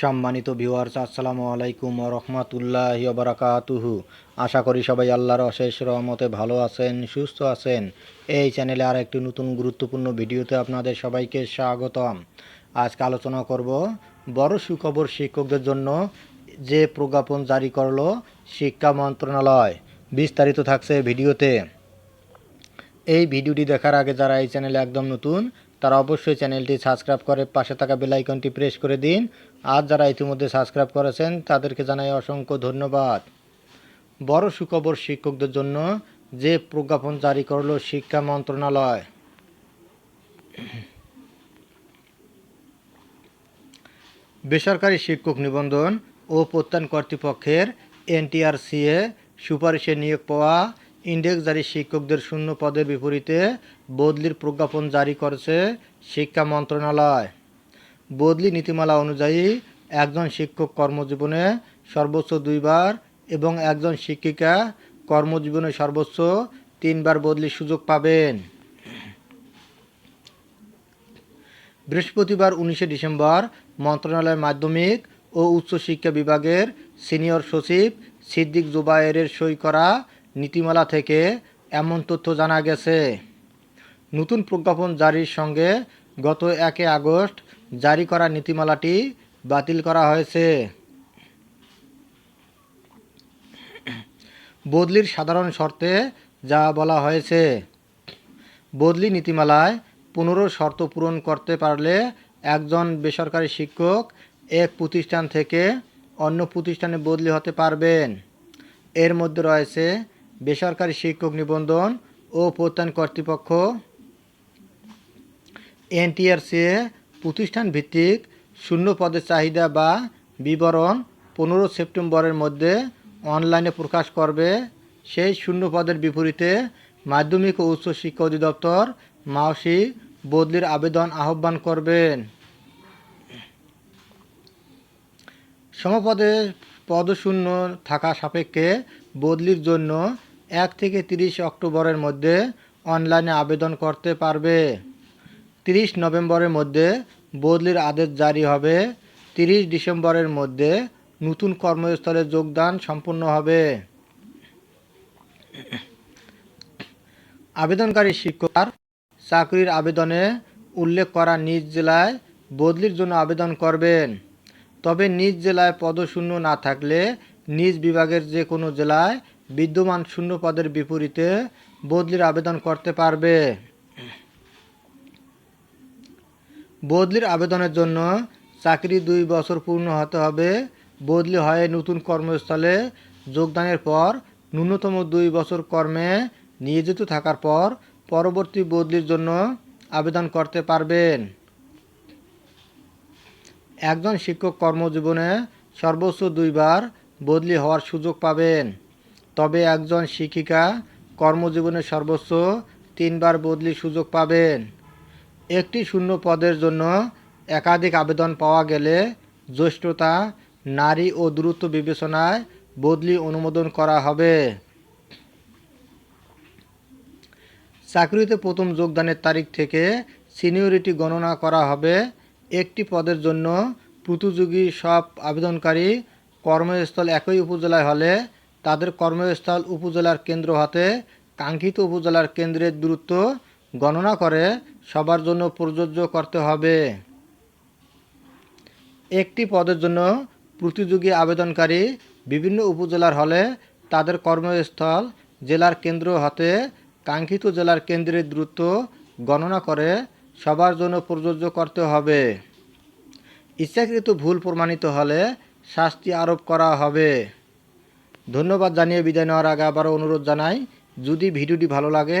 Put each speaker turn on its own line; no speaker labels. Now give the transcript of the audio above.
সম্মানিত ভিউয়ার্স আসসালামু আলাইকুম রহমতুল্লাহ বারাকাতুহু। আশা করি সবাই আল্লাহর অশেষ রহমতে ভালো আছেন, সুস্থ আছেন। এই চ্যানেলে আর একটি নতুন গুরুত্বপূর্ণ ভিডিওতে আপনাদের সবাইকে স্বাগতম। আজকে আলোচনা করব বড় সুখবর শিক্ষকদের জন্য যে প্রজ্ঞাপন জারি করল শিক্ষা মন্ত্রণালয়। বিস্তারিত থাকছে ভিডিওতে। এই ভিডিওটি দেখার আগে যারা এই চ্যানেলে একদম নতুন, তারা অবশ্যই চ্যানেলটি সাবস্ক্রাইব করে পাশে থাকা বেলাইকনটি প্রেস করে দিন। আর যারা ইতিমধ্যে সাবস্ক্রাইব করেছেন, তাদেরকে জানাই অসংখ্য ধন্যবাদ। বড় সুখবর শিক্ষকদের জন্য যে প্রজ্ঞাপন জারি করল শিক্ষা মন্ত্রণালয়। বেসরকারি শিক্ষক নিবন্ধন ও প্রত্যান কর্তৃপক্ষের এনটিআরসিএ সুপারিশে নিয়োগ পাওয়া ইন্ডেক্সজারি শিক্ষকদের শূন্য পদের বিপরীতে বদলির প্রজ্ঞাপন জারি করেছে শিক্ষা মন্ত্রণালয়। বদলি নীতিমালা অনুযায়ী একজন শিক্ষক কর্মজীবনে সর্বোচ্চ দুইবার এবং একজন শিক্ষিকা কর্মজীবনে সর্বোচ্চ তিনবার বদলির সুযোগ পাবেন। বৃহস্পতিবার উনিশে ডিসেম্বর মন্ত্রণালয়ের মাধ্যমিক ও উচ্চশিক্ষা বিভাগের সিনিয়র সচিব সিদ্দিক জুবায়েরের সই করা নীতিমালা থেকে এমন তথ্য জানা গেছে। নতুন প্রজ্ঞাপন জারির সঙ্গে গত একে আগস্ট জারি করা নীতিমালাটি বাতিল করা হয়েছে। বদলির সাধারণ শর্তে যা বলা হয়েছে, বদলি নীতিমালায় পনেরো শর্ত পূরণ করতে পারলে একজন বেসরকারি শিক্ষক এক প্রতিষ্ঠান থেকে অন্য প্রতিষ্ঠানে বদলি হতে পারবেন। এর মধ্যে রয়েছে বেসরকারি শিক্ষক নিবন্ধন ও প্রত্যয়ন কর্তৃপক্ষ এনটিআরসিএ প্রতিষ্ঠান ভিত্তিক শূন্য পদের চাহিদা বা বিবরণ পনেরো সেপ্টেম্বরের মধ্যে অনলাইনে প্রকাশ করবে। সেই শূন্য পদের বিপরীতে মাধ্যমিক ও উচ্চ শিক্ষা অধিদপ্তর মাওসি বদলির আবেদন আহ্বান করবেন। সমপদে পদশূন্য থাকা সাপেক্ষে বদলির জন্য এক থেকে তিরিশ অক্টোবরের মধ্যে অনলাইনে আবেদন করতে পারবে। তিরিশ নভেম্বরের মধ্যে বদলির আদেশ জারি হবে। তিরিশ ডিসেম্বরের মধ্যে নতুন কর্মস্থলে যোগদান সম্পূর্ণ হবে। আবেদনকারী শিক্ষক চাকরির আবেদনে উল্লেখ করা নিজ জেলায় বদলির জন্য আবেদন করবেন। তবে নিজ জেলায় পদশূন্য না থাকলে নিজ বিভাগের যে কোনো জেলায় বিদ্যমান শূন্য পদের বিপরীতে বদলির আবেদন করতে পারবে। বদলির আবেদনের জন্য চাকরি দুই বছর পূর্ণ হতে হবে। বদলি হয়ে নতুন কর্মস্থলে যোগদানের পর ন্যূনতম দুই বছর কর্মে নিয়োজিত থাকার পর পরবর্তী বদলির জন্য আবেদন করতে পারবেন। একজন শিক্ষক কর্মজীবনে সর্বোচ্চ দুইবার বদলি হওয়ার সুযোগ পাবেন। তবে একজন শিক্ষিকা কর্মজীবনে সর্বোচ্চ তিনবার বদলির সুযোগ পাবেন। একটি শূন্য পদের জন্য একাধিক আবেদন পাওয়া গেলে জ্যেষ্ঠতা, নারী ও দূরত্ব বিবেচনায় বদলি অনুমোদন করা হবে। চাকরিতে প্রথম যোগদানের তারিখ থেকে সিনিয়রিটি গণনা করা হবে। একটি পদের জন্য প্রতিযোগী সব আবেদনকারী কর্মস্থল একই উপজেলায় হলে তাদের কর্মস্থল উপজেলার কেন্দ্র হতে কাঙ্ক্ষিত উপজেলার কেন্দ্রের দূরত্ব গণনা করে, সবার জন্য প্রযোজ্য করতে হবে। একটি পদের জন্য প্রতিযোগী আবেদনকারী বিভিন্ন উপজেলার হলে তাদের কর্মস্থল, জেলার কেন্দ্র হতে কাঙ্ক্ষিত জেলার কেন্দ্রের দ্রুত গণনা করে সবার জন্য প্রযোজ্য করতে হবে। ইচ্ছাকৃত ভুল প্রমাণিত হলে শাস্তি আরোপ করা হবে। ধন্যবাদ জানিয়ে বিদায় নেওয়ার আগে আবারও অনুরোধ জানাই, যদি ভিডিওটি ভালো লাগে